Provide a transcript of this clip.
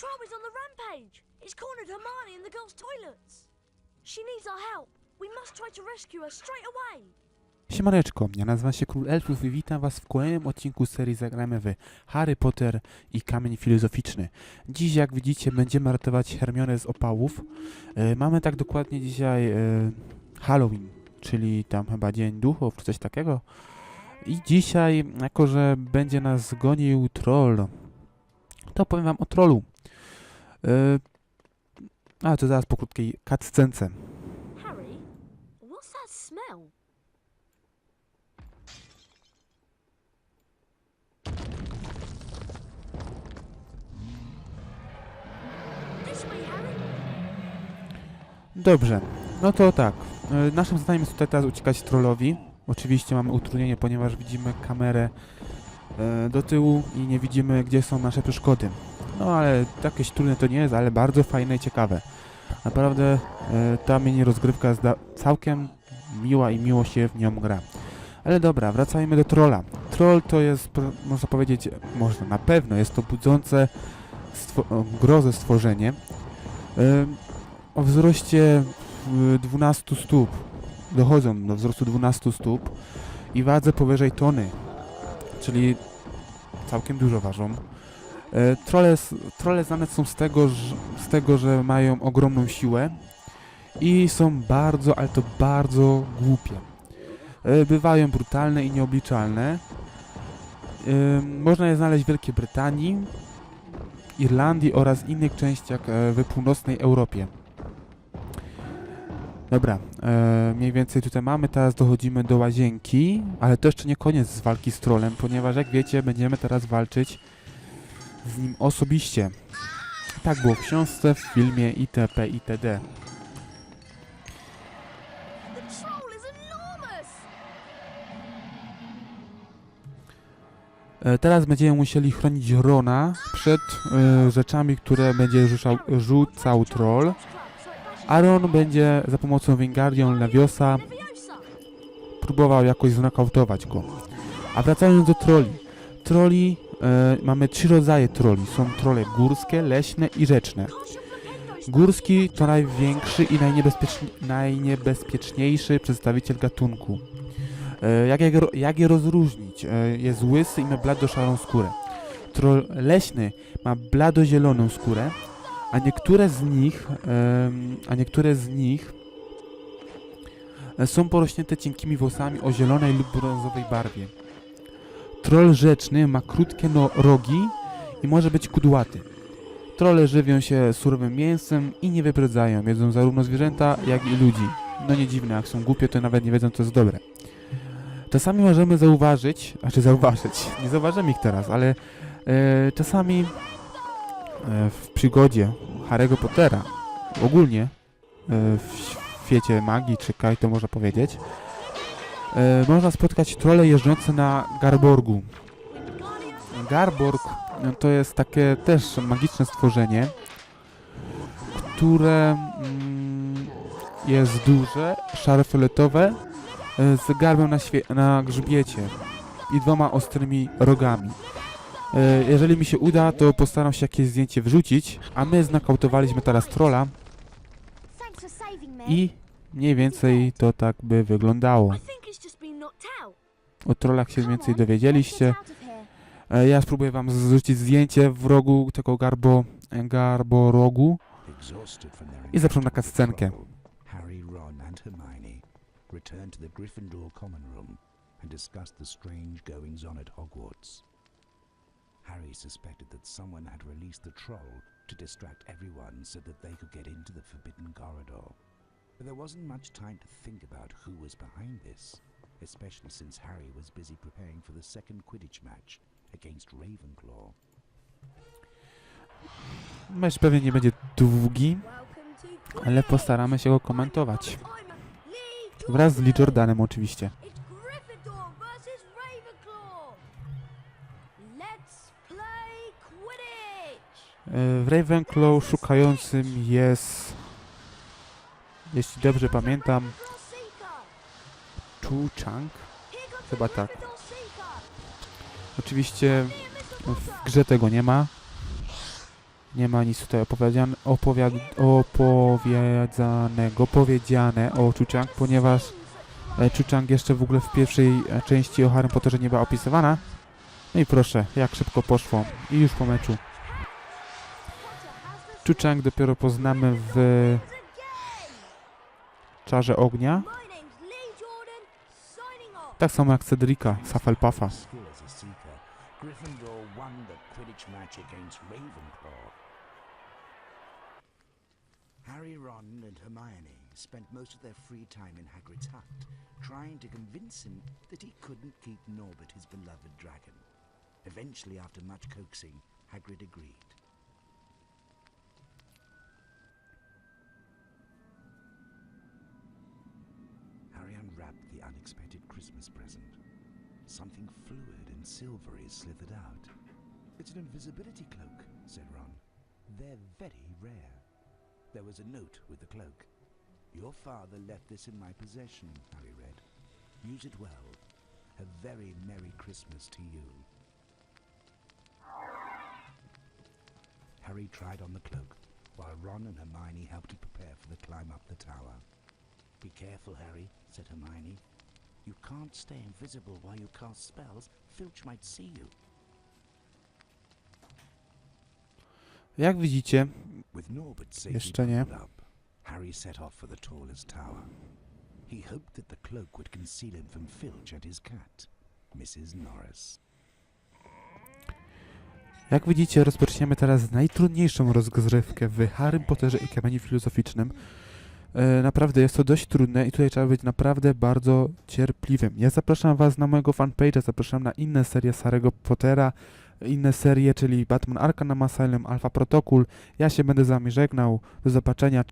troll is on the rampage. It's cornered Hermione in the girls' toilets. She needs our help. We must try to rescue her straight away. Siemaneczko, ja nazywam się Król Elfów i witam was w kolejnym odcinku serii Zagramy w Harry Potter i Kamień Filozoficzny. Dziś, jak widzicie, będziemy ratować Hermionę z opałów. E, mamy tak dokładnie dzisiaj e, Halloween, czyli tam chyba Dzień Duchów, czy coś takiego. I dzisiaj, jako że będzie nas gonił troll, to powiem wam o trollu. E, a, to zaraz po krótkiej cutscence. Harry, what's that smell? Dobrze, no to tak. E, Naszym zadaniem jest tutaj teraz uciekać trollowi. Oczywiście mamy utrudnienie, ponieważ widzimy kamerę e, do tyłu i nie widzimy, gdzie są nasze przeszkody. No ale jakieś trudne to nie jest, ale bardzo fajne i ciekawe. Naprawdę e, ta mini rozgrywka jest całkiem miła i miło się w nią gra. Ale dobra, wracajmy do trolla. Troll to jest, można powiedzieć, można, na pewno jest to budzące stwo- grozę stworzenie. E, o wzroście y, 12 stóp. Dochodzą do wzrostu 12 stóp i wadze powyżej tony, czyli całkiem dużo ważą. E, Trole, trole znane są z tego, że, z tego, że mają ogromną siłę i są bardzo, ale to bardzo głupie. E, Bywają brutalne i nieobliczalne. E, Można je znaleźć w Wielkiej Brytanii, Irlandii oraz innych częściach w północnej Europie. Dobra, e, mniej więcej tutaj mamy, teraz dochodzimy do łazienki, ale to jeszcze nie koniec z walki z trolem, ponieważ jak wiecie, będziemy teraz walczyć z nim osobiście. Tak było w książce, w filmie itp. itd. E, teraz będziemy musieli chronić Rona przed e, rzeczami, które będzie rzucał, rzucał troll. Aaron będzie za pomocą Wingardium Leviosa próbował jakoś znokautować go. A wracając do troli. Troli, mamy trzy rodzaje troli. Są trole górskie, leśne i rzeczne. Górski to największy i najniebezpieczni, najniebezpieczniejszy przedstawiciel gatunku. E, jak, je, jak je rozróżnić? E, jest łysy i ma blado-szarą skórę. Troll leśny ma blado-zieloną skórę, a niektóre z nich, a niektóre z nich e, są porośnięte cienkimi włosami o zielonej lub brązowej barwie. Troll rzeczny ma krótkie no rogi i może być kudłaty. Trolle żywią się surowym mięsem i nie wyprzedzają. Jedzą zarówno zwierzęta, jak i ludzi. No nie dziwne, jak są głupie, to nawet nie wiedzą, co jest dobre. Czasami możemy zauważyć, znaczy zauważyć, nie zauważymy ich teraz, ale e, czasami e, w przygodzie Harry'ego Pottera, ogólnie e, w świecie magii, czy kaj to można powiedzieć, e, można spotkać trolle jeżdżące na Garborgu. Garborg no, to jest takie też magiczne stworzenie, które mm, jest duże, szaro-fioletowe, e, z garbem na, na grzbiecie i dwoma ostrymi rogami. E, Jeżeli mi się uda, to postaram się jakieś zdjęcie wrzucić, a my znakautowaliśmy teraz me. i mniej więcej to tak by wyglądało. O trollach się więcej dowiedzieliście. E, Ja spróbuję wam zrzucić zdjęcie w rogu tego garbo, Exhausted from their i zapraszam na. Troll, Harry, Ron, and Hermione returned to the Gryffindor common room and discussed the strange goings on at Hogwarts. Harry suspected that someone had released the troll to distract everyone so that they could get into the forbidden corridor. But there wasn't much time to think about who was behind this, especially since Harry was busy preparing for the second Quidditch match against Ravenclaw. Mecz pewnie nie będzie długi, ale postaramy się go komentować. Wraz z Lee Jordan. Jordanem oczywiście. Quidditch. E, W Ravenclaw szukającym jest, jeśli dobrze pamiętam. Chu Chang. Chyba tak. Oczywiście w grze tego nie ma, Nie ma nic tutaj opowiedziane, opowiad, opowiedzanego, powiedziane o Chuchang, ponieważ e, Chuchang jeszcze w ogóle w pierwszej e, części o Harry Potterze nie była opisywana. No i proszę, jak szybko poszło. I już po meczu. Chuchang dopiero poznamy w Czarze Ognia. Tak samo jak Cedrika z. Harry, Ron, and Hermione spent most of their free time in Hagrid's hut, trying to convince him that he couldn't keep Norbert, his beloved dragon. Eventually, after much coaxing, Hagrid agreed. Christmas present. Something fluid and silvery slithered out. It's an invisibility cloak, said Ron. They're very rare. There was a note with the cloak. Your father left this in my possession, Harry read. Use it well. A very Merry Christmas to you. Harry tried on the cloak, while Ron and Hermione helped him prepare for the climb up the tower. Be careful, Harry, said Hermione. You can't stay invisible while you cast spells. Filch might see you. Jak widzicie, Jeszcze nie. Harry set off for the tallest tower. He hoped that the cloak would conceal him from Filch and his cat, Mrs. Norris. Jak widzicie, rozpoczniemy teraz najtrudniejszą rozgrywkę w Harry Potterze i Kamieniu Filozoficznym. E, naprawdę jest to dość trudne i tutaj trzeba być naprawdę bardzo cierpliwym. Ja zapraszam Was na mojego fanpage'a, zapraszam na inne serie z Harry'ego Pottera, inne serie, czyli Batman Arkham Asylum, Alpha Protocol. Ja się będę z Wami żegnał. Do zobaczenia.